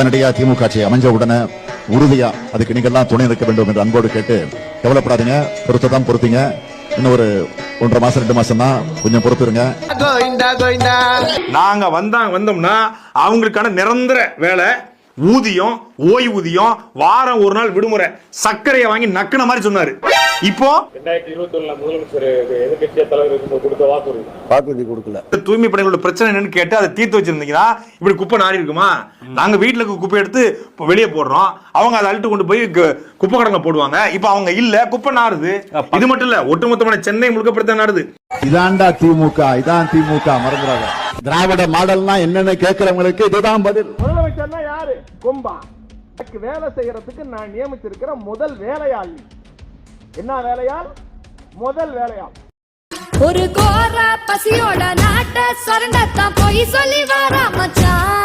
உடனடியா திமுக ஆட்சி அமைஞ்ச உடனே உறுதியா அதுக்கு நீங்க எல்லாம் துணை நிற்க வேண்டும் என்று அன்போடு கேட்டு கவலைப்படாதீங்க பொறுத்ததான் பொறுத்தீங்க. இன்னும் ஒரு ஒன்றரை மாசம் ரெண்டு மாசம் தான் கொஞ்சம் பொறுத்துருங்க. நாங்க வந்தாங்க வந்தோம்னா அவங்களுக்கான நிரந்தர வேலை ஊதியம் ஓய்வூதியம் வாரம் ஒரு நாள் விடுமுறை. சர்க்கரையை வாங்கி நக்குன மாதிரி சொன்னாரு. இப்போ ரெண்டாயிரத்தி இருபத்தி ஒண்ணுல முதலமைச்சர் எதிர்கட்சிய தலைவர் இருக்கும்போது கொடுத்த வாக்குறுதி. வாக்குறுதி கொடுக்கல. தூய்மை பணிகளோட பிரச்சனை என்னன்னு கேட்டு அதை தீர்த்து வச்சிருந்தீங்கன்னா இப்படி குப்பை நாரி இருக்குமா? நாங்க வீட்டுல இருக்க குப்பை எடுத்து இப்ப வெளியே போடுறோம். அவங்க அதை அள்ளிட்டு கொண்டு போய் குப்பை கடங்க போடுவாங்க. இப்ப அவங்க இல்ல குப்பை நாறுது. இது மட்டும் இல்ல ஒட்டுமொத்தமான சென்னை முழுக்க பிரச்சனை நாடுது இதான்டா திமுக இதான் திமுக மறந்துடாத. திராவிட மாடல்னா என்னன்னு கேட்கிறவங்களுக்கு இதுதான் பதில். அமைச்சர்னா யாரு? கொம்பா. எனக்கு வேலை செய்யறதுக்கு நான் நியமிச்சிருக்கிற முதல் வேலையாள். என்ன வேலையால் முதல் வேலையாள். ஒரு கோர பசியோட நாட்ட சொரண்டத்தான் போய் சொல்லி வாரா மச்சான்